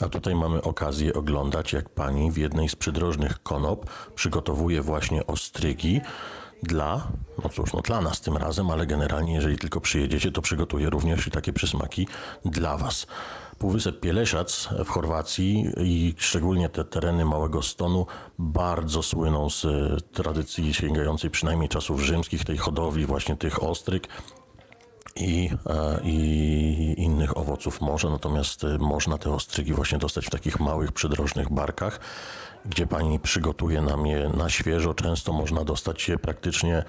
A tutaj mamy okazję oglądać, jak pani w jednej z przydrożnych konop przygotowuje właśnie ostrygi dla, no cóż, no dla nas tym razem, ale generalnie jeżeli tylko przyjedziecie, to przygotuje również i takie przysmaki dla was. Półwysep Pielesiac w Chorwacji i szczególnie te tereny Małego Stonu bardzo słyną z tradycji sięgającej przynajmniej czasów rzymskich, tej hodowli właśnie tych ostryg i, e, i innych owoców morza, natomiast e, można te ostrygi właśnie dostać w takich małych, przydrożnych barkach, gdzie pani przygotuje nam je na świeżo. Często można dostać je praktycznie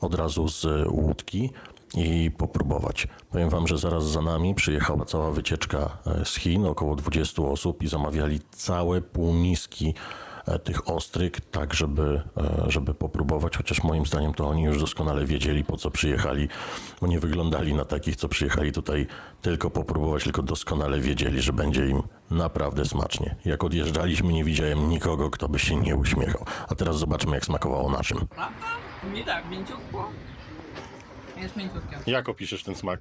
od razu z e, łódki i popróbować. Powiem wam, że zaraz za nami przyjechała cała wycieczka e, z Chin, około 20 osób i zamawiali całe półmiski tych ostryg, tak żeby, e, żeby popróbować, chociaż moim zdaniem to oni już doskonale wiedzieli, po co przyjechali, bo nie wyglądali na takich, co przyjechali tutaj tylko popróbować, tylko doskonale wiedzieli, że będzie im naprawdę smacznie. Jak odjeżdżaliśmy, nie widziałem nikogo, kto by się nie uśmiechał. A teraz zobaczmy, jak smakowało naszym. Prawda? Mi tak, mięciutko. Jest mięciutkie. Jak opiszesz ten smak?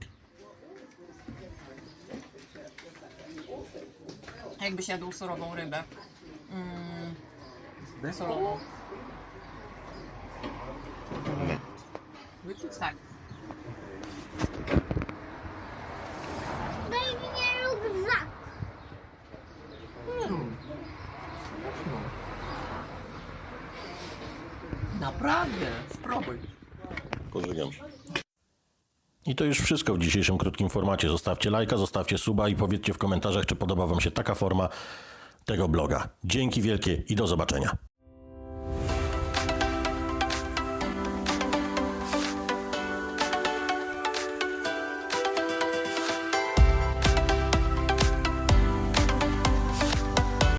Jakbyś jadł surową rybę. Mm, surową. Wyczuć tak. Baby nie lubi wrak. Naprawdę, spróbuj. Pożygam. I to już wszystko w dzisiejszym krótkim formacie. Zostawcie lajka, zostawcie suba i powiedzcie w komentarzach, czy podoba Wam się taka forma tego bloga. Dzięki wielkie i do zobaczenia.